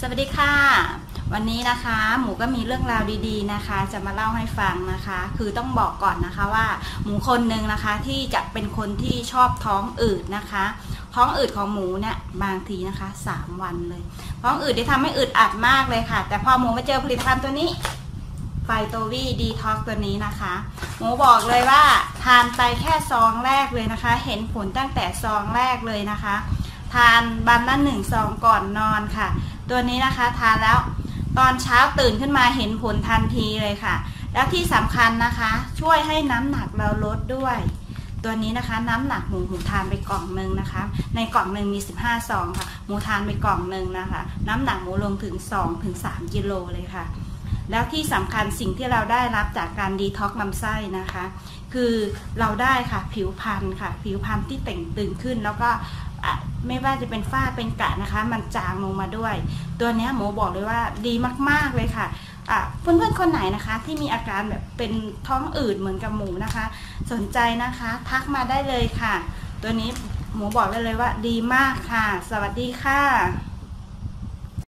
สวัสดีค่ะ วันนี้นะคะหมูก็มีเรื่องราวดีๆนะคะ จะมาเล่าให้ฟังนะคะ คือต้องบอกก่อนนะคะว่า หมูคนหนึ่งนะคะที่จะเป็นคนที่ชอบท้องอืดนะคะ ท้องอืดของหมูเนี่ยบางทีนะคะ3วันเลย ท้องอืดที่ทำให้อืดอัดมากเลยค่ะ แต่พอหมูมาเจอผลิตภัณฑ์ตัวนี้ไฟโตวีดีท็อกตัวนี้นะคะหมูบอกเลยว่าทานไปแค่ซองแรกเลยนะคะ เห็นผลตั้งแต่ซองแรกเลยนะคะ ทานบันละหนึ่งซองก่อนนอนค่ะ ตัวนี้นะคะทานแล้วตอนเช้าตื่นขึ้นมาเห็นผลทันทีเลยค่ะ แล้วที่สำคัญนะคะ ช่วยให้น้ำหนักเราลดด้วย ตัวนี้นะคะ น้ำหนักหมูหมูทานไปกล่องหนึ่งนะคะ ในกล่องหนึ่งมี 15ซองค่ะ หมูทานไปกล่องหนึ่งนะคะ น้ำหนักหมูลงถึง2ถึง3กิโลเลยค่ะ แล้วที่สำคัญสิ่งที่เราได้รับจากการดีท็อกซ์ลำไส้นะคะ คือเราได้ค่ะผิวพรรณค่ะ ผิวพรรณที่เต่งตึงขึ้นแล้วก็ ไม่ว่าจะเป็นฝ้าเป็นกระนะคะ มันจางลงมาด้วย ตัวนี้หมูบอกเลยว่าดีมากๆเลยค่ะอะเพื่อนๆคนไหนนะคะ ที่มีอาการแบบเป็นท้องอืดเหมือนกับหมูนะคะ สนใจนะคะ ทักมาได้เลยค่ะ ตัวนี้หมูบอกได้เลยว่าดีมากค่ะ สวัสดีค่ะ